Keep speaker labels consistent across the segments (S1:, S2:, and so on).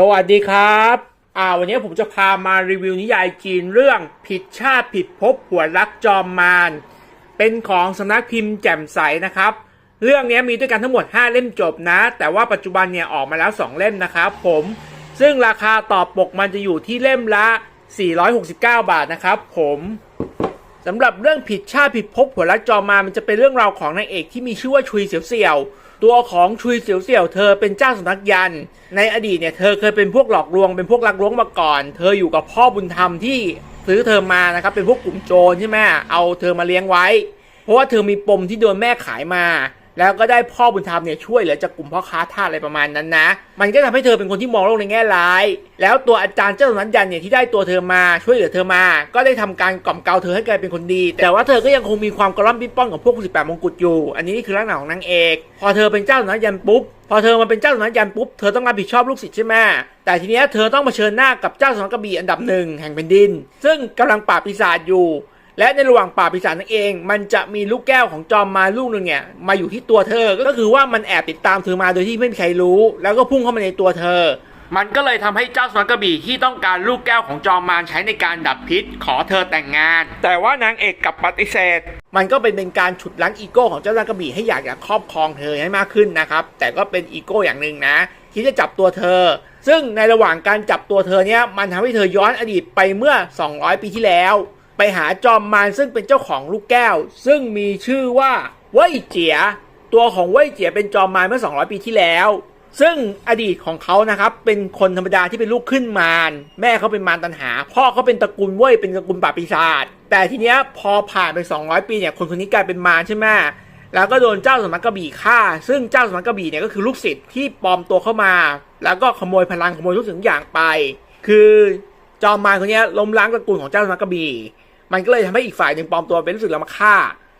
S1: สวัสดีครับ อ่า วันนี้ผมจะพามารีวิวนิยายจีนเรื่องผิดชาติผิดภพหัวรักจอมมาร เป็นของสำนักพิมพ์แจ่มใสนะครับ เรื่องนี้มีด้วยกันทั้งหมด 5 เล่มจบนะ แต่ว่าปัจจุบันเนี่ยออกมาแล้ว 2 เล่มนะครับผม ซึ่งราคาต่อปกมันจะอยู่ที่เล่มละ 469 บาทนะครับผมสำหรับเรื่องผิดชาติผิดภพหัวรักจอมมารมันจะเป็นเรื่องราวของนางเอกที่มีชื่อว่าชุยเสียวเสี่ยว ตัวของชุยเสี่ยวเสี่ยวเธอเป็นเจ้าสำนักยัน ในอดีตเนี่ยเธอเคยเป็นพวกหลอกลวงเป็นพวกลักลวงมาก่อน เธออยู่กับพ่อบุญธรรมที่ซื้อเธอมานะครับเป็นพวกกลุ่มโจรใช่ไหมเอาเธอมาเลี้ยงไว้ เพราะว่าเธอมีปมที่โดนแม่ขายมา แล้วก็ได้พ่อบุญธรรมเนี่ยช่วยเหลือจากกลุ่มพ่อค้าทาสอะไรประมาณนั้นนะ มันก็ทำให้เธอเป็นคนที่มองโลกในแง่ร้าย แล้วตัวอาจารย์เจ้าสนักยันเนี่ยที่ได้ตัวเธอมาช่วยเหลือเธอมา ก็ได้ทำการกล่อมเกลาเธอให้กลายเป็นคนดี แต่ว่าเธอก็ยังคงมีความกระล่ำปิ้นป้อนกับพวก18มงกุฎอยู่ อันนี้นี่คือลักษณะของนางเอก พอเธอเป็นเจ้าสนักยันปุ๊บ พอเธอมาเป็นเจ้าสนักยันปุ๊บ เธอต้องรับผิดชอบลูกศิษย์ใช่ไหมแต่ทีเนี้ยเธอต้องมาเชิญหน้ากับเจ้าสนักกระบี่อันดับหนึ่งแห่งแผ่นดิน ซึ่งกำลังปราบปีศาจอยู่ และในระหว่างป่าบปีศาจนั่นเอง มันจะมีลูกแก้วของจอมมารลูกหนึ่งเนี่ยมาอยู่ที่ตัวเธอ ก็คือว่ามันแอบติดตามเธอมาโดยที่ไม่มีใครรู้ แล้วก็พุ่งเข้ามาในตัวเธอ มันก็เลยทำให้เจ้าสำนักกระบี่ที่ต้องการลูกแก้วของจอมมารใช้ในการดับพิษ ขอเธอแต่งงาน แต่ว่านางเอกกลับปฏิเสธ มันก็เป็นเป็นการฉุดรั้งอีโก้ของเจ้าสำนักกระบี่ให้อยากจะครอบครองเธอให้มากขึ้นนะครับ แต่ก็เป็นอีโก้อย่างหนึ่งนะที่จะจับตัวเธอ ซึ่งในระหว่างการจับตัวเธอเนี่ยมันทำให้เธอย้อนอดีตไปเมื่อ 200 ปีที่แล้ว ไปหาจอมมารซึ่งเป็นเจ้าของลูกแก้ว ซึ่งมีชื่อว่าเว่ยเจีย ตัวของเว่ยเจียเป็นจอมมารเมื่อ 200 ปีที่แล้ว ซึ่งอดีตของเขานะครับเป็นคนธรรมดาที่เป็นลูกขึ้นมารแม่เขาเป็นมารตันหา พ่อเขาเป็นตระกูลเว่ยเป็นตระกูลป่าปีศาจแต่ทีเนี้ยพอผ่านไป 200 ปีเนี่ยคนคนนี้กลายเป็นมารใช่ไหมแล้วก็โดนเจ้าสำนักกระบี่ฆ่า ซึ่งเจ้าสำนักกระบี่เนี่ยก็คือลูกศิษย์ที่ปลอมตัวเข้ามา แล้วก็ขโมยพลังขโมยทุกสิ่งอย่างไป คือจอมมารคนเนี้ยล้มล้างตระกูลของเจ้าสำนักกระบี่ มันก็เลยทำให้อีกฝ่ายหนึ่งปลอมตัวเป็นลูกศิษย์แล้วมาฆ่า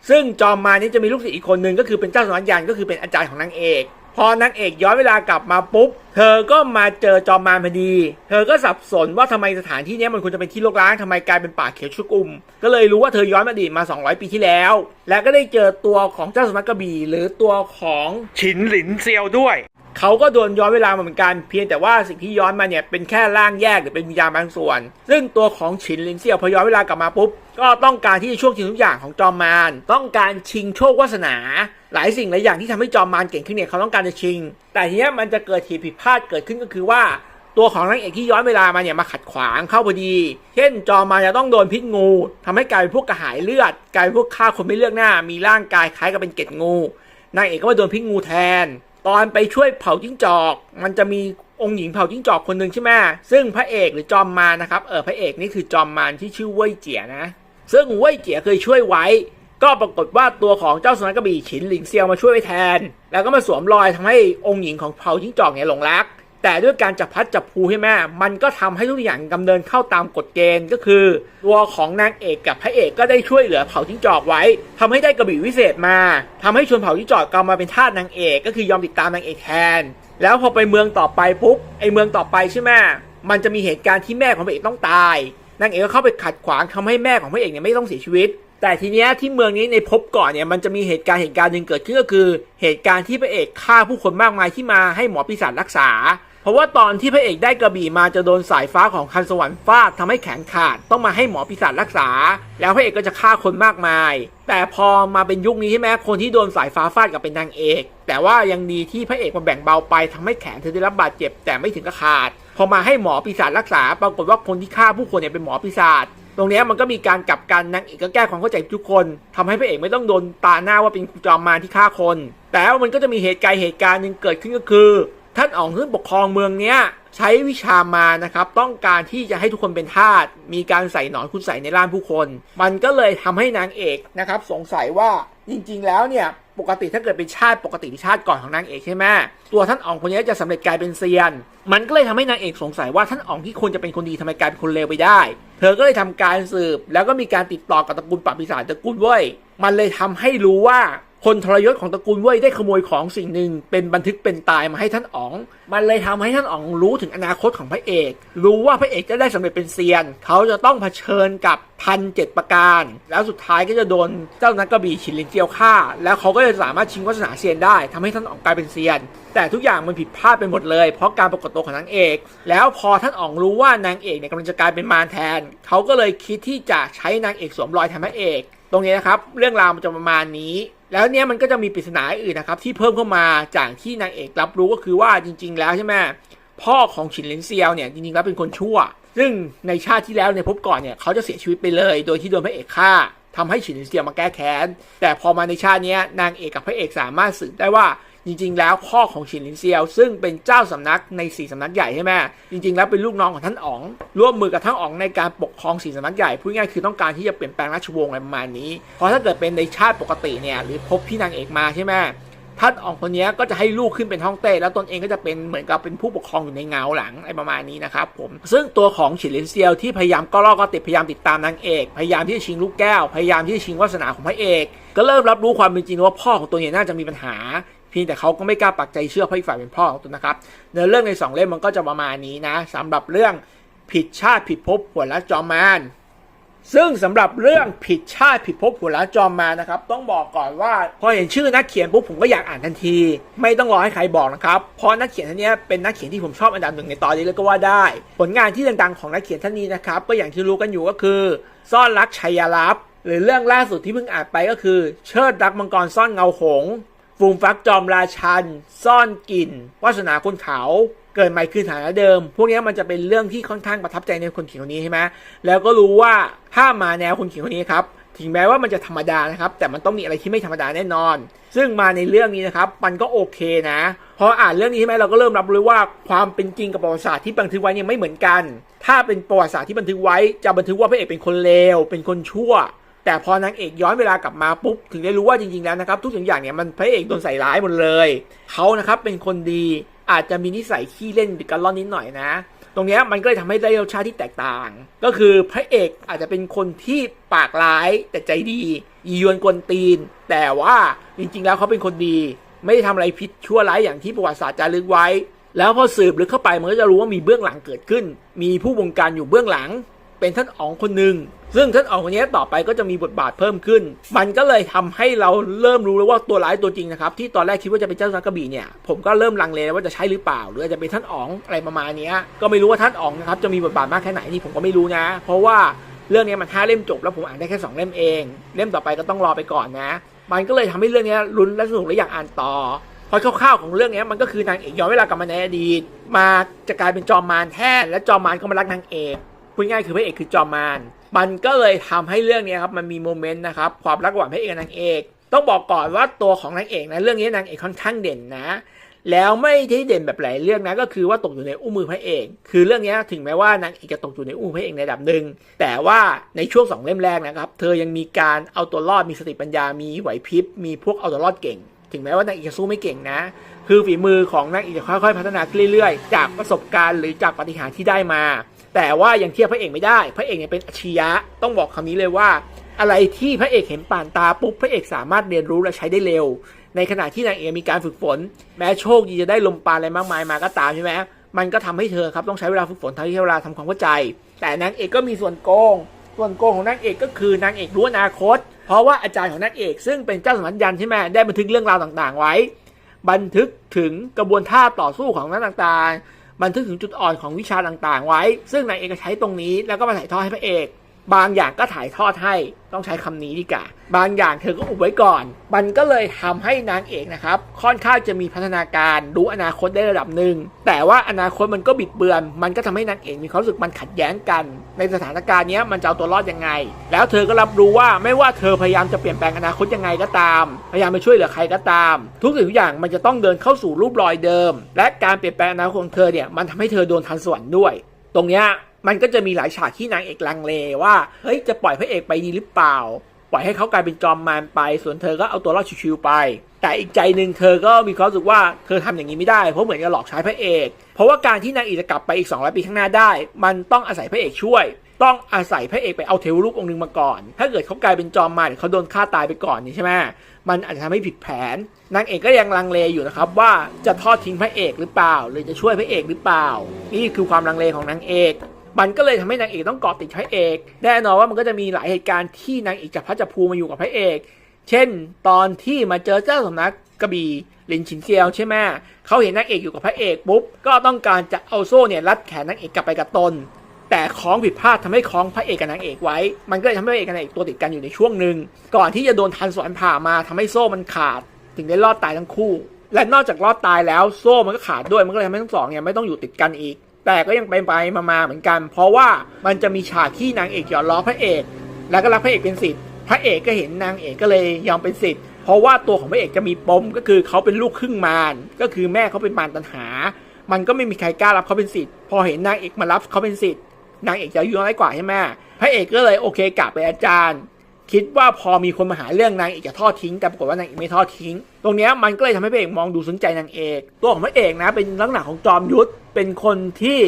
S1: ซึ่งจอมมานี้จะมีลูกศิษย์อีกคนหนึ่งก็คือเป็นเจ้าสำนักยันก็คือเป็นอาจารย์ของนางเอกพอนางเอกย้อนเวลากลับมาปุ๊บ เธอก็มาเจอจอมมารพอดี เธอก็สับสนว่าทำไมสถานที่นี้มันควรจะเป็นที่รกร้างทำไมกลายเป็นป่าเขียวชุกอุม ก็เลยรู้ว่าเธอย้อนอดีตมา 200 ปีที่แล้ว และก็ได้เจอตัวของเจ้าสำนักกระบี่หรือตัวของฉินหลินเซียวด้วย เขาก็โดนย้อนเวลามาเหมือนกันเพียงแต่ว่าสิ่งที่ย้อนมาเนี่ยเป็นแค่ร่างแยกหรือเป็นวิญญาณบางส่วน ซึ่งตัวของฉินลินเซียวพอย้อนเวลากลับมาปุ๊บก็ต้องการที่จะช่วงชิงทุกอย่างของจอมมารต้องการชิงโชควาสนา หลายสิ่งหลายอย่างที่ทำให้จอมมารเก่งขึ้นเนี่ยเขาต้องการจะชิง แต่ทีนี้มันจะเกิดเหตุผิดพลาดเกิดขึ้นก็คือว่าตัวของนางเอกที่ย้อนเวลามาเนี่ยมาขัดขวางเข้าพอดี เช่นจอมมาจะต้องโดนพิษงูทำให้กลายเป็นพวกกระหายเลือด กลายเป็นพวกฆ่าคนไม่เลือกหน้า มีร่างกายคล้ายกับเป็นเกล็ดงู นางเอกก็มาโดนพิษงูแทน ตอนไปช่วยเผาจิ้งจอก มันจะมีองค์หญิงเผาจิ้งจอกคนหนึ่งใช่ไหมซึ่งพระเอกหรือจอมมารนะครับเออพระเอกนี่คือจอมมารที่ชื่อเว่ยเจียนะ ซึ่งเว่ยเจียเคยช่วยไว้ ก็ปรากฏว่าตัวของเจ้าสุนัขกระบี่ฉินหลิงเซียวมาช่วยไว้แทน แล้วก็มาสวมรอยทำให้องค์หญิงของเผาจิ้งจอกเนี่ยหลงรัก แต่ด้วยการจับพัดจับพลูให้แม่ มันก็ทำให้ทุกอย่างดำเนินเข้าตามกฎเกณฑ์ก็คือ ตัวของนางเอกกับพระเอกก็ได้ช่วยเหลือเผ่าจิ้งจอกไว้ทำให้ได้กระบี่วิเศษมาทำให้ชวนเผ่าจิ้งจอกกลับมาเป็นทาสนางเอกก็คือยอมติดตามนางเอกแทน แล้วพอไปเมืองต่อไปปุ๊บไอเมืองต่อไปใช่ไหมมันจะมีเหตุการณ์ที่แม่ของพระเอกต้องตายนางเอกก็เข้าไปขัดขวางทำให้แม่ของพระเอกเนี่ยไม่ต้องเสียชีวิต แต่ทีเนี้ยที่เมืองนี้ในภพก่อนเนี่ยมันจะมีเหตุการณ์เหตุการณ์หนึ่งเกิดขึ้นก็คือ เหตุการณ์ที่พระเอกฆ่าผู้คนมากมายที่มาให้หมอปีศาจรักษา เพราะว่าตอนที่พระเอกได้กระบี่มาจะโดนสายฟ้าของคันสวรรค์ฟาดทำให้แขนขาดต้องมาให้หมอปีศาจรักษา แล้วพระเอกก็จะฆ่าคนมากมาย แต่พอมาเป็นยุคนี้ใช่ไหมคนที่โดนสายฟ้าฟาดกับเป็นนางเอก แต่ว่ายังดีที่พระเอกมาแบ่งเบาไปทำให้แขนเธอได้รับบาดเจ็บแต่ไม่ถึงกับขาด พอมาให้หมอปีศาจรักษา ปรากฏว่าคนที่ฆ่าผู้คนเนี่ยเป็นหมอปีศาจ ตรงนี้มันก็มีการกลับกันนางเอกก็แก้ความเข้าใจทุกคนทำให้พระเอกไม่ต้องโดนตาหน้าว่าเป็นจอมมารที่ฆ่าคน แต่ว่ามันก็จะมีเหตุการณ์เหตุการณ์หนึ่งเกิดขึ้นก็คือท่านอ๋องซึ่งปกครองเมืองเนี้ยใช้วิชามานะครับ ต้องการที่จะให้ทุกคนเป็นทาสมีการใส่หนอนคุณใส่ในร่างผู้คน มันก็เลยทำให้นางเอกนะครับ สงสัยว่าจริงๆแล้วเนี่ย ปกติถ้าเกิดเป็นชาติปกติชาติก่อนของนางเอกใช่ไหมตัวท่านอ๋องคนนี้จะสำเร็จกลายเป็นเซียน มันก็เลยทำให้นางเอกสงสัยว่าท่านอ๋องที่ควรจะเป็นคนดีทำไมกลายเป็นคนเลวไปได้ เธอก็เลยทำการสืบ แล้วก็มีการติดต่อกับตระกูลปราบปีศาจตระกูลเว้ยมันเลยทำให้รู้ว่า คนทรยศของตระกูลเว่ยได้ขโมยของสิ่งหนึ่งเป็นบันทึกเป็นตายมาให้ท่านอ๋อง มันเลยทำให้ท่านอ๋องรู้ถึงอนาคตของพระเอก รู้ว่าพระเอกจะได้สำเร็จเป็นเซียน เขาจะต้องเผชิญกับพันเจ็ดประการ แล้วสุดท้ายก็จะโดนเจ้านักกระบี่ฉินลินเจียวฆ่า แล้วเขาก็จะสามารถชิงวาสนาเซียนได้ทำให้ท่านอ๋องกลายเป็นเซียน แต่ทุกอย่างมันผิดพลาดไปหมดเลย เพราะการปรากฏตัวของนางเอก แล้วพอท่านอ๋องรู้ว่านางเอกเนี่ยกำลังจะกลายเป็นมารแทน เขาก็เลยคิดที่จะใช้นางเอกสวมรอยแทนพระเอก ตรงนี้นะครับ เรื่องราวมันจะประมาณนี้ แล้วเนี่ยมันก็จะมีปริศนาอื่นนะครับที่เพิ่มเข้ามาจากที่นางเอกรับรู้ก็คือว่าจริง ๆ แล้วใช่ไหมพ่อของฉินเลนเซียวเนี่ยจริงๆแล้วเป็นคนชั่ว ซึ่งในชาติที่แล้วในภพก่อนเนี่ยเขาจะเสียชีวิตไปเลย โดยที่โดนพระเอกฆ่าทำให้ฉินเลนเซียวมาแก้แค้นแต่พอมาในชาตินี้นางเอกกับพระเอกสามารถสืบได้ว่า จริงๆ แล้วพ่อของฉินหลินเซียว ซึ่งเป็นเจ้าสำนักในสี่สำนักใหญ่ใช่ไหมจริง ๆ แล้วเป็นลูกน้องของท่านอ๋อง ร่วมมือกับท่านอ๋องในการปกครองสี่สำนักใหญ่พูดง่ายคือต้องการที่จะเปลี่ยนแปลงราชวงศ์อะไรประมาณนี้เพราะถ้าเกิดเป็นในชาติปกติเนี่ยหรือพบที่นางเอกมาใช่ไหมท่านอ๋องคนนี้ก็จะให้ลูกขึ้นเป็นฮ่องเต้แล้วตนเองก็จะเป็นเหมือนกับเป็นผู้ปกครองอยู่ในเงาหลังอะไรประมาณนี้นะครับผมซึ่งตัวของฉินหลินเซียวที่พยายามก็ล่อก็ติดพยายามติดตามนางเอกพยายามที่จะชิงลูกแก้ว พยายามที่จะชิงวาสนาของพระเอก ก็เริ่มรับรู้ความเป็นจริงว่าพ่อของตัวเนี่ยน่าจะมีปัญหา เพียงแต่เขาก็ไม่กล้าปักใจเชื่อเพราะอีกฝ่ายเป็นพ่อของตนนะครับเนื้อเรื่องในสองเล่มมันก็จะประมาณนี้นะสำหรับเรื่องผิดชาติผิดภพหัวละจอมมารซึ่งสำหรับเรื่องผิดชาติผิดภพหัวละจอมมานะครับ ต้องบอกก่อนว่าพอเห็นชื่อนักเขียนปุ๊บผมก็อยากอ่านทันที ไม่ต้องรอให้ใครบอกนะครับเพราะนักเขียนท่านนี้เป็นนักเขียนที่ผมชอบอันดับหนึ่งในตอนนี้เลยก็ว่าได้ ผลงานที่ดังๆของนักเขียนท่านนี้นะครับก็อย่างที่รู้กันอยู่ก็คือ ซ่อนรักชัยลับหรือเรื่องล่าสุดที่เพิ่งอ่านไปก็คือ เชิดรักมังกรซ่อนเงาหง ฟูมฟักจอมราชัน ซ่อนกลิ่นวาสนาคนเขาเกิดใหม่คือฐานะเดิม พวกนี้มันจะเป็นเรื่องที่ค่อนข้างประทับใจในคนเขียนคนนี้ใช่ไหมแล้วก็รู้ว่าถ้ามาแนวคนเขียนคนนี้ครับถึงแม้ว่ามันจะธรรมดานะครับ แต่มันต้องมีอะไรที่ไม่ธรรมดาแน่นอน ซึ่งมาในเรื่องนี้นะครับมันก็โอเคนะพออ่านเรื่องนี้ใช่ไหมเราก็เริ่มรับรู้ว่าความเป็นจริงกับประวัติศาสตร์ที่บันทึกไว้เนี่ยไม่เหมือนกัน ถ้าเป็นประวัติศาสตร์ที่บันทึกไว้จะบันทึกว่าพระเอกเป็นคนเลวเป็นคนชั่ว แต่พอนางเอกย้อนเวลากลับมาปุ๊บถึงได้รู้ว่าจริงๆแล้วนะครับทุกสิ่งอย่างเนี่ยมันพระเอกโดนใส่ร้ายหมดเลยเขานะครับเป็นคนดีอาจจะมีนิสัยขี้เล่นหรือกันล่อนนิดหน่อยนะ ตรงเนี้ยมันก็เลยทำให้ได้รสชาติที่แตกต่าง ก็คือพระเอกอาจจะเป็นคนที่ปากร้ายแต่ใจดียียวนกวนตีน แต่ว่าจริงๆแล้วเขาเป็นคนดี ไม่ได้ทำอะไรผิดชั่วร้ายอย่างที่ประวัติศาสตร์จารึกไว้ แล้วพอสืบลึกเข้าไปมันก็จะรู้ว่ามีเบื้องหลังเกิดขึ้น มีผู้บงการอยู่เบื้องหลัง เป็นท่านอ๋องคนหนึ่งซึ่งท่านอ๋องคนนี้ต่อไปก็จะมีบทบาทเพิ่มขึ้น มันก็เลยทำให้เราเริ่มรู้แล้วว่าตัวร้ายตัวจริงนะครับที่ตอนแรกคิดว่าจะเป็นเจ้าสักกะบีเนี่ยผมก็เริ่มลังเลว่าจะใช่หรือเปล่า หรืออาจจะเป็นท่านอ๋องอะไรประมาณเนี้ยก็ไม่รู้ว่าท่านอ๋องนะครับจะมีบทบาทมากแค่ไหนนี่ผมก็ไม่รู้นะ เพราะว่าเรื่องนี้มันห้าเล่มจบแล้วผมอ่านได้แค่สองเล่มเอง เล่มต่อไปก็ต้องรอไปก่อนนะ มันก็เลยทำให้เรื่องนี้ลุ้นและสนุกและอยากอ่านต่อพราะคร่าวๆของเรื่องนี้มันก็คือนางเอกย้อนเวลากลับมาในอดีต มาจะกลายเป็นจอมมารแทนและจอมมารก็มารักนางเอก พูดง่ายคือพระเอกคือจอมมารมันก็เลยทำให้เรื่องนี้ครับมันมีโมเมนต์นะครับความรักระหว่างพระเอกกับนางเอก ต้องบอกก่อนว่าตัวของนางเอกนะเรื่องนี้นางเอกค่อนข้างเด่นนะ แล้วไม่ได้เด่นแบบหลายเรื่องนะก็คือว่าตกอยู่ในอุ้งมือพระเอก คือเรื่องนี้ถึงแม้ว่านางเอกจะตกอยู่ในอุ้มพระเอกในระดับหนึ่งแต่ว่าในช่วงสองเล่มแรกนะครับเธอยังมีการเอาตัวรอดมีสติปัญญา มีไหวพริบ มีพวกเอาตัวรอดเก่งถึงแม้ว่านางเอกจะสู้ไม่เก่งนะ คือฝีมือของนางเอกจะค่อยๆ พัฒนาเรื่อยๆ จากประสบการณ์หรือจากปฏิหารที่ได้มา แต่ว่ายังเทียบพระเอกไม่ได้ พระเอกเนี่ยเป็นอัจฉริยะ ต้องบอกคำนี้เลยว่า อะไรที่พระเอกเห็นป่านตาปุ๊บพระเอกสามารถเรียนรู้และใช้ได้เร็ว ในขณะที่นางเอกมีการฝึกฝน แม้โชคดีจะได้ลมปาณอะไรมากมายมาก็ตามใช่ไหมมันก็ทำให้เธอครับต้องใช้เวลาฝึกฝนทั้งที่เวลาทำความเข้าใจ แต่นางเอกก็มีส่วนโกง ส่วนโกงของนางเอกก็คือนางเอกรู้อนาคต เพราะว่าอาจารย์ของนางเอก ซึ่งเป็นเจ้าสำนักยันใช่ไหมได้บันทึกเรื่องราวต่างๆ ไว้ บันทึกถึงกระบวนท่าต่อสู้ของนักต่างๆ บันทึกถึงจุดอ่อนของวิชาต่างๆ ไว้ ซึ่งนายเอกใช้ตรงนี้แล้วก็มาถ่ายทอดให้พระเอก บางอย่างก็ถ่ายทอดให้ต้องใช้คำนี้ดีกว่าบางอย่างเธอก็อุบไว้ก่อน มันก็เลยทำให้นางเอกนะครับ ค่อนข้างจะมีพัฒนาการรู้อนาคตได้ระดับหนึ่งแต่ว่าอนาคตมันก็บิดเบือน มันก็ทำให้นางเอกมีความรู้สึกมันขัดแย้งกัน ในสถานการณ์นี้มันจะเอาตัวรอดยังไง แล้วเธอก็รับรู้ว่าไม่ว่าเธอพยายามจะเปลี่ยนแปลงอนาคตยังไงก็ตาม พยายามไปช่วยเหลือใครก็ตาม ทุกสิ่งทุกอย่างมันจะต้องเดินเข้าสู่รูปรอยเดิม และการเปลี่ยนแปลงอนาคตของเธอเนี่ยมันทำให้เธอโดนทันสวรรค์ด้วย ตรงเนี้ย มันก็จะมีหลายฉากที่นางเอกลังเลว่า เฮ้ย จะปล่อยพระเอกไปดีหรือเปล่า ปล่อยให้เขากลายเป็นจอมมารไป ส่วนเธอก็เอาตัวรอดชิวๆไป แต่อีกใจหนึ่งเธอก็มีความรู้สึกว่าเธอทำอย่างนี้ไม่ได้ เพราะเหมือนจะหลอกใช้พระเอก เพราะว่าการที่นางเอกจะกลับไปอีก200ปีข้างหน้าได้ มันต้องอาศัยพระเอกช่วย ต้องอาศัยพระเอกไปเอาเทวรูปองค์หนึงมาก่อน ถ้าเกิดเขากลายเป็นจอมมารเขาโดนฆ่าตายไปก่อนนี่ใช่ไหมมันอาจจะทำให้ผิดแผน นางเอกก็ยังลังเลอยู่นะครับว่าจะทอดทิ้งพระเอกหรือเปล่า หรือจะช่วยพระเอกหรือเปล่า นี่คือความลังเลของนางเอก มันก็เลยทำให้นางเอกต้องเกาะติดพระเอก แน่นอนว่ามันก็จะมีหลายเหตุการณ์ที่นางเอกจะพัดจะพูมาอยู่กับพระเอก เช่น ตอนที่มาเจอเจ้าสำนักกระบี่ลินชินเซียวใช่ไหมเขาเห็นนางเอกอยู่กับพระเอกปุ๊บก็ต้องการจะเอาโซ่เนี่ยรัดแขนนางเอกกลับไปกับตน แต่คล้องผิดพลาดทำให้คล้องพระเอกกับนางเอกไว้ มันก็เลยทำให้พระเอกกับนางเอกตัวติดกันอยู่ในช่วงหนึ่งก่อนที่จะโดนทันสวนผ่ามาทำให้โซ่มันขาด ถึงได้รอดตายทั้งคู่ และนอกจากรอดตายแล้วโซ่มันก็ขาดด้วยมันก็เลยทำให้ทั้งสองเนี่ยไม่ต้องอยู่ติดกันอีก แต่ก็ยังไปไปมามาเหมือนกัน เพราะว่ามันจะมีฉากที่นางเอกหยอดล้อพระเอก แล้วก็รักพระเอกเป็นสิทธิ์พระเอกก็เห็นนางเอกก็เลยยอมเป็นสิทธิ์เพราะว่าตัวของพระเอกจะมีปมก็คือเขาเป็นลูกครึ่งมารก็คือแม่เขาเป็นมารตันหา มันก็ไม่มีใครกล้ารับเขาเป็นสิทธิ์พอเห็นนางเอกมารับเขาเป็นสิทธิ์นางเอกจะอายุน้อยกว่าใช่ไหมพระเอกก็เลยโอเคกลับไปอาจารย์ คิดว่าพอมีคนมาหาเรื่องนางเอกจะทอดทิ้ง แต่ปรากฏว่านางเอกไม่ทอดทิ้ง ตรงนี้มันก็เลยทำให้พระเอกมองดูสนใจนางเอก ตัวของพระเอกนะ เป็นลักษณะของจอมยุทธเป็นคนที่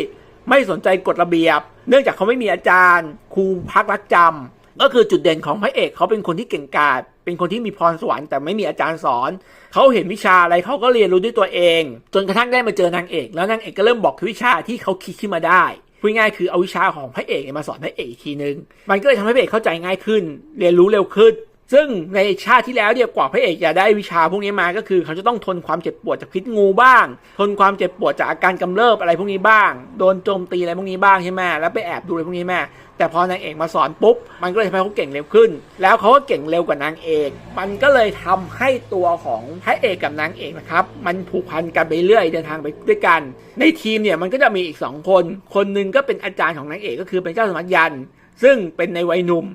S1: ไม่สนใจกฎระเบียบ เนื่องจากเขาไม่มีอาจารย์ครูพักรักจำก็คือจุดเด่นของพระเอกเขาเป็นคนที่เก่งกาจเป็นคนที่มีพรสวรรค์แต่ไม่มีอาจารย์สอน เขาเห็นวิชาอะไรเขาก็เรียนรู้ด้วยตัวเอง จนกระทั่งได้มาเจอนางเอก แล้วนางเอกก็เริ่มบอกวิชาที่เขาคิดขึ้นมาได้ พูดง่ายคือเอาวิชาของพระเอกเนี่ยมาสอนพระเอกอีกทีนึง มันก็เลยทำให้พระเอกเข้าใจง่ายขึ้น เรียนรู้เร็วขึ้น ซึ่งในชาติที่แล้วเนี่ยกว่าพระเอกจะได้วิชาพวกนี้มาก็คือ เขาจะต้องทนความเจ็บปวดจากพิษงูบ้าง ทนความเจ็บปวดจากอาการกำเริบอะไรพวกนี้บ้าง โดนโจมตีอะไรพวกนี้บ้างใช่ไหมแล้วไปแอบดูอะไรพวกนี้แม่ แต่พอนางเอกมาสอนปุ๊บ มันก็เลยทำให้เขาเก่งเร็วขึ้น แล้วเขาก็เก่งเร็วกว่านางเอก มันก็เลยทำให้ตัวของพระเอกกับนางเอกนะครับ มันผูกพันกันไปเรื่อยเดินทางไปด้วยกัน ในทีมเนี่ยมันก็จะมีอีกสองคน คนหนึ่งก็เป็นอาจารย์ของนางเอกก็คือเป็นเจ้าสมัญยัน ซึ่งเป็นในวัยหนุ่ม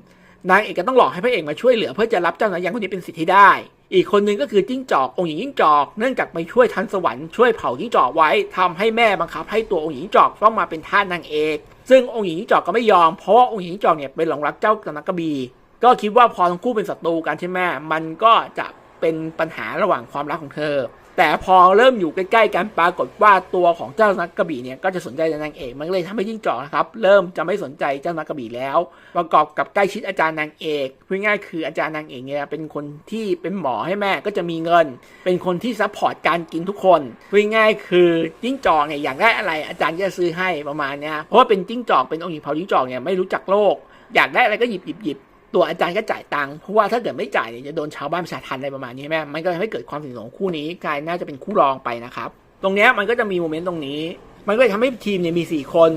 S1: นางเอกก็ต้องหลอกให้พระเอกมาช่วยเหลือเพื่อจะรับเจ้าสมัญยันคนนี้เป็นสิทธิ์ที่ได้อีกคนหนึ่งก็คือจิ้งจอกองค์หญิงจิ้งจอกเนื่องจากไปช่วยทันสวรรค์ช่วยเผาจิ้งจอกไว้ทำให้แม่บังคับให้ตัวองค์หญิงจอกต้องมาเป็นทาสนางเอก ซึ่งองค์หญิงจอกก็ไม่ยอมเพราะว่าองค์หญิงจอกเนี่ยเป็นหลงรักเจ้ากำนักกระบี่ก็คิดว่าพอทั้งคู่เป็นศัตรูกันใช่ไหมมันก็จะเป็นปัญหาระหว่างความรักของเธอ แต่พอเริ่มอยู่ใกล้ๆกันปรากฏว่าตัวของเจ้านักกระบี่เนี่ยก็จะสนใจนนางเอกมันเลยทำให้ยิ่งจอกนะครับ เริ่มจะไม่สนใจเจ้านักกระบี่แล้ว ประกอบกับใกล้ชิดอาจารย์นางเอกพูดง่ายคืออาจารย์นางเอกเนี่ยเป็นคนที่เป็นหมอให้แม่ก็จะมีเงิน เป็นคนที่ซัพพอร์ตการกินทุกคนพูดง่ายคือจิ้งจอกเนี่ยอยากได้อะไรอาจารย์จะซื้อให้ประมาณเนี้ยเพราะว่าเป็นจิ้งจอกเป็นองค์หญิงเผาจิ้งจอกเนี่ยไม่รู้จักโลก อยากได้อะไรก็หยิบหยิบหยิบ ตัวอาจารย์ก็จ่ายตังค์เพราะว่าถ้าเกิดไม่จ่ายเนี่ยจะโดนชาวบ้านประชาทันอะไรประมาณนี้แม่มันก็ทำให้เกิดความสนิทของคู่นี้กลายน่าจะเป็นคู่รองไปนะครับ ตรงเนี้ยมันก็จะมีโมเมนต์ตรงนี้ มันก็เลยทำให้ทีมเนี่ยมี 4 คน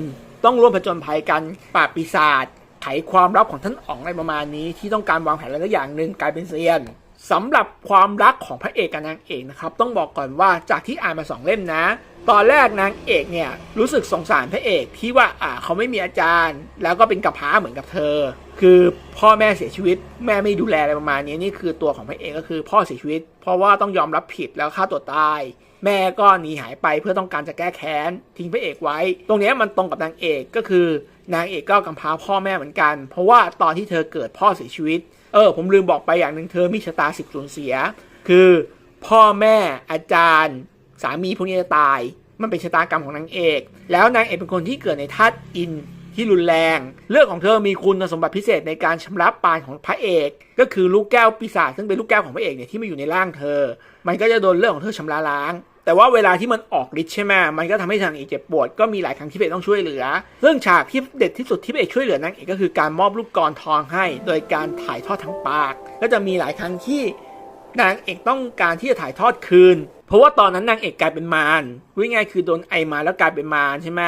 S1: ต้องร่วมผจญภัยกันปราบปีศาจไขความลับของท่านอ๋องอะไรประมาณนี้ ที่ต้องการวางแผนอะไรสักอย่างหนึ่งกลายเป็นเซียน สำหรับความรักของพระเอกกับนางเอกนะครับ ต้องบอกก่อนว่าจากที่อ่านมาสองเล่มนะ ตอนแรกนางเอกเนี่ยรู้สึกสงสารพระเอกที่ว่าอ่าเขาไม่มีอาจารย์ แล้วก็เป็นกับพร้าเหมือนกับเธอ คือพ่อแม่เสียชีวิต แม่ไม่ดูแลอะไรประมาณนี้นี่คือตัวของพระเอกก็คือพ่อเสียชีวิต เพราะว่าต้องยอมรับผิดแล้วฆ่าตัวตาย แม่ก็หนีหายไปเพื่อต้องการจะแก้แค้นทิ้งพระเอกไว้ ตรงนี้มันตรงกับนางเอกก็คือ นางเอกก็กำพร้าพ่อแม่เหมือนกัน เพราะว่าตอนที่เธอเกิดพ่อเสียชีวิต เออ ผมลืมบอกไปอย่างหนึ่งเธอมีชะตาสิบสูญเสีย คือพ่อแม่อาจารย์ สามีพวกนี้จะตาย มันเป็นชะตากรรมของนางเอก แล้วนางเอกเป็นคนที่เกิดในธาตุอินที่รุนแรง เรื่องของเธอมีคุณสมบัติพิเศษในการชำระปานของพระเอก ก็คือลูกแก้วปีศาจซึ่งเป็นลูกแก้วของพระเอกเนี่ยที่มาอยู่ในร่างเธอ มันก็จะโดนเรื่องของเธอชำระล้าง แต่ว่าเวลาที่มันออกฤทธิ์ใช่ไหมมันก็ทำให้ทางเอกเจ็บปวดก็มีหลายครั้งที่พระเอกต้องช่วยเหลือ เรื่องฉากที่เด็ดที่สุดที่พระเอกช่วยเหลือนางเอกก็คือการมอบลูกกรทองให้ โดยการถ่ายทอดทั้งปาก ก็จะมีหลายครั้งที่นางเอกต้องการที่จะถ่ายทอดคืน เพราะว่าตอนนั้นนางเอกกลายเป็นมารวิ่ง่ายคือโดนไอมาแล้วกลายเป็นมารใช่ไหม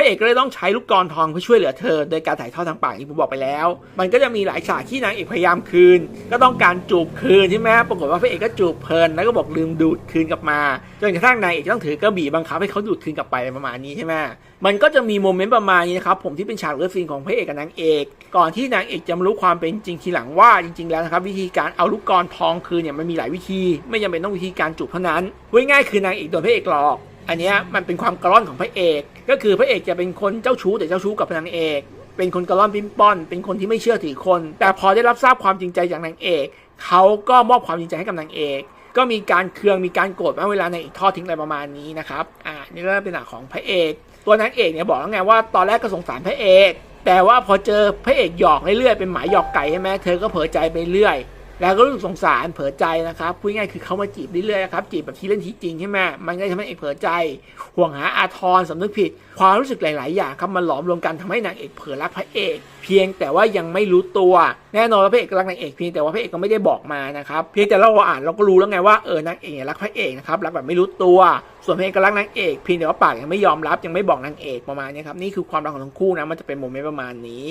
S1: ระเอกก็เลยต้องใช้ลูกกรทองเพื่อช่วยเหลือเธอ โดยการถ่ายทอดทางปากที่ผมบอกไปแล้ว มันก็จะมีหลายฉากที่นางเอกพยายามคืน ก็ต้องการจูบคืนใช่ไหมปรากฏว่าพระเอกก็จูบเพลินแล้วก็บอกลืมดูดคืนกลับมาจนกระทั่งนางเอกต้องถือกระบี่บังคับให้เขาดูดคืนกลับไปประมาณนี้ใช่ไหมมันก็จะมีโมเมนต์ประมาณนี้นะครับผมที่เป็นฉากเลิฟซีนของพระเอกกับนางเอก ก่อนที่นางเอกจะรู้ความเป็นจริงทีหลังว่าจริง ๆ แล้วนะครับวิธีการเอาลูกกรทองคืนเนี่ยมันมีหลายวิธี ไม่จำเป็นต้องวิธีการจูบเท่านั้นง่ายๆคือนางเอกโดนพระเอกหลอก อันนี้มันเป็นความกระร่อนของพระเอก ก็คือพระเอกจะเป็นคนเจ้าชู้แต่เจ้าชู้กับนางเอก เป็นคนกระร่อนปิ้นป้อน เป็นคนที่ไม่เชื่อถือคน แต่พอได้รับทราบความจริงใจจากนางเอกเขาก็มอบความจริงใจให้กับนางเอกก็มีการเคืองมีการโกรธเมื่อเวลาในางเอกทอดทิ้งอะไรประมาณนี้นะครับ อ่า นี่ก็เป็นหนักของพระเอก ตัวนางเอกเนี่ยบอกแล้วไงว่าตอนแรกก็สงสารพระเอก แต่ว่าพอเจอพระเอกหยอกเรื่อยๆ เป็นหมายหยอกไก่ใช่ไหมเธอก็เผลอใจไปเรื่อย แล้วก็รู้สึกสงสารเผลอใจนะครับพูดง่ายคือเขามาจีบเรื่อยๆครับจีบแบบที่เล่นที่จริงใช่ไหมมันก็ทำให้เอกเผลอใจ ห่วงหาอาทรสำนึกผิด ความรู้สึกหลาย ๆ อย่างครับมันหลอมรวมกันทำให้นางเอกเผลอรักพระเอก เพียงแต่ว่ายังไม่รู้ตัว แน่นอนว่าพระเอกรักนางเอกเพียงแต่ว่าพระเอกก็ไม่ได้บอกมานะครับเพียงแต่เราอ่านเราก็รู้แล้วไงว่าเออนางเอกรักพระเอกนะครับรักแบบไม่รู้ตัว ส่วนพระเอกก็รักนางเอกเพียงแต่ว่าปากยังไม่ยอมรับยังไม่บอกนางเอกประมาณนี้ครับนี่คือความรักของทั้งคู่นะมันจะเป็นโมเมนต์ประมาณนี้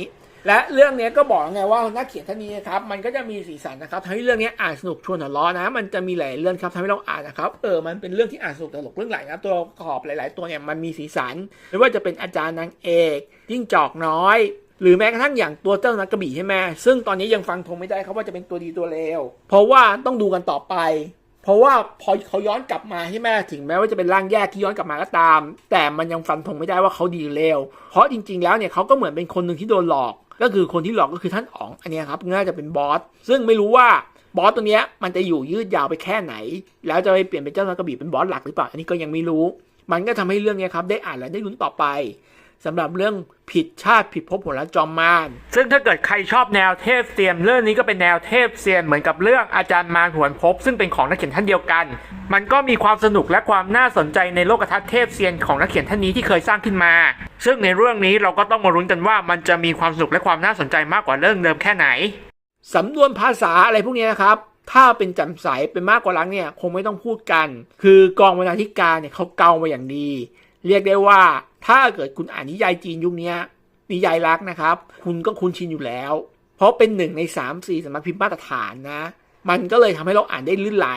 S1: และเรื่องนี้ก็บอกไงว่านักเขียนท่านนี้นะครับมันก็จะมีสีสันนะครับทำให้เรื่องนี้อ่านสนุกชวนหัวเราะนะ มันจะมีหลายเรื่องครับทำให้เราอ่านนะครับเออมันเป็นเรื่องที่อ่านสนุกตลกเรื่องหลายนะตัวประกอบหลาย ๆ ตัวเนี่ยมันมีสีสันไม่ว่าจะเป็นอาจารย์นางเอกยิ่งจอกน้อย หรือแม้กระทั่งอย่างตัวเจ้านักกระบี่ใช่ไหมซึ่งตอนนี้ยังฟังธงไม่ได้ครับว่าจะเป็นตัวดีตัวเลวเพราะว่าต้องดูกันต่อไปเพราะว่าพอเขาย้อนกลับมาใช่ไหมถึงแม้ว่าจะเป็นร่างแยกที่ย้อนกลับมาก็ตาม แต่มันยังฟันธงไม่ได้ว่าเขาดีหรือเลวเพราะจริง ๆ แล้วเนี่ยเขาก็เหมือนเป็นคนหนึ่งที่โดนหลอก ก็คือคนที่หลอกก็คือท่านอ๋องอันนี้ครับน่าจะเป็นบอสซึ่งไม่รู้ว่าบอสตัวเนี้ยมันจะอยู่ยืดยาวไปแค่ไหน แล้วจะไปเปลี่ยนเป็นเจ้านักกระบี่เป็นบอสหลักหรือเปล่าอันนี้ก็ยังไม่รู้ มันก็ทำให้เรื่องเนี้ยครับได้อ่านและได้ลุ้นต่อไป สำหรับเรื่องผิดชาติผิดภพผลและจอมมาร ซึ่งถ้าเกิดใครชอบแนวเทพเซียนเรื่องนี้ก็เป็นแนวเทพเซียนเหมือนกับเรื่องอาจารย์มารหวนภพซึ่งเป็นของนักเขียนท่านเดียวกัน มันก็มีความสนุกและความน่าสนใจในโลกทัศน์เทพเซียนของนักเขียนท่านนี้ที่เคยสร้างขึ้นมา ซึ่งในเรื่องนี้เราก็ต้องมาลุ้นกันว่ามันจะมีความสนุกและความน่าสนใจมากกว่าเรื่องเดิมแค่ไหนสำนวนภาษาอะไรพวกนี้นะครับถ้าเป็นจำใสเป็นมากกว่ารักเนี่ยคงไม่ต้องพูดกัน คือกองบรรณาธิการเนี่ยเขาเกามาอย่างดี เรียกได้ว่าถ้าเกิดคุณอ่านนิยายจีนยุคนี้นิยายรักนะครับ คุณก็คุ้นชินอยู่แล้ว เพราะเป็นหนึ่งใน3ามสี่สำนักพิมพ์มาตรฐานนะ มันก็เลยทำให้เราอ่านได้ลื่นไหล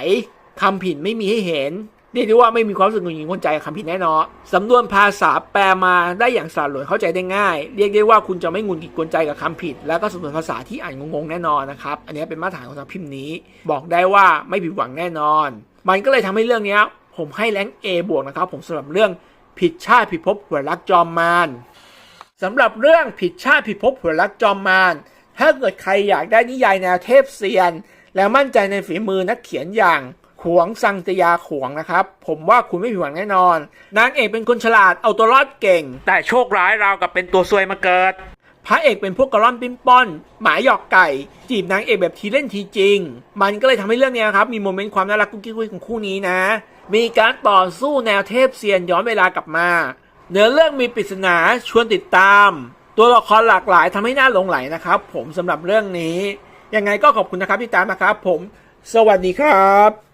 S1: คำผิดไม่มีให้เห็นเรียกได้ว่าไม่มีความรู้สึกหงุดหงิดกวนใจกับคำผิดแน่นอนสำนวนภาษาแปลมาได้อย่างสาหลวยเข้าใจได้ง่าย เรียกได้ว่าคุณจะไม่หงุดหงิดกวนใจกับคำผิด แล้วก็สำนวนภาษาที่อ่านงงๆแน่นอนนะครับ อันนี้เป็นมาตรฐานของสำนักพิมพ์นี้ บอกได้ว่าไม่ผิดหวังแน่นอน มันก็เลยทำให้เรื่องนี้ผมให้แรง A บวกนะครับผมสำหรับเรื่อง ผิดชาติผิดภพหัวรักจอมมารสำหรับเรื่องผิดชาติผิดภพหัวรักจอมมารถ้าเกิดใครอยากได้นิยายแนวเทพเซียน แล้วมั่นใจในฝีมือนักเขียนอย่างขวงสังตยาขวงนะครับ ผมว่าคุณไม่ผิดหวังแน่นอน นางเอกเป็นคนฉลาดเอาตัวรอดเก่ง แต่โชคร้ายราวกับเป็นตัวซวยมาเกิด พระเอกเป็นพวกกระล่อนปิ้นป้อน หมาหยอกไก่ จีบนางเอกแบบทีเล่นทีจริง มันก็เลยทำให้เรื่องเนี้ยครับมีโมเมนต์ความน่ารักกุ๊กกิ๊กของคู่นี้นะ มีการต่อสู้แนวเทพเซียนย้อนเวลากลับมา เนื้อเรื่องมีปริศนาชวนติดตาม ตัวละครหลากหลายทำให้น่าหลงไหลนะครับ ผมสำหรับเรื่องนี้ ยังไงก็ขอบคุณนะครับที่ตามนะครับ ผม สวัสดีครับ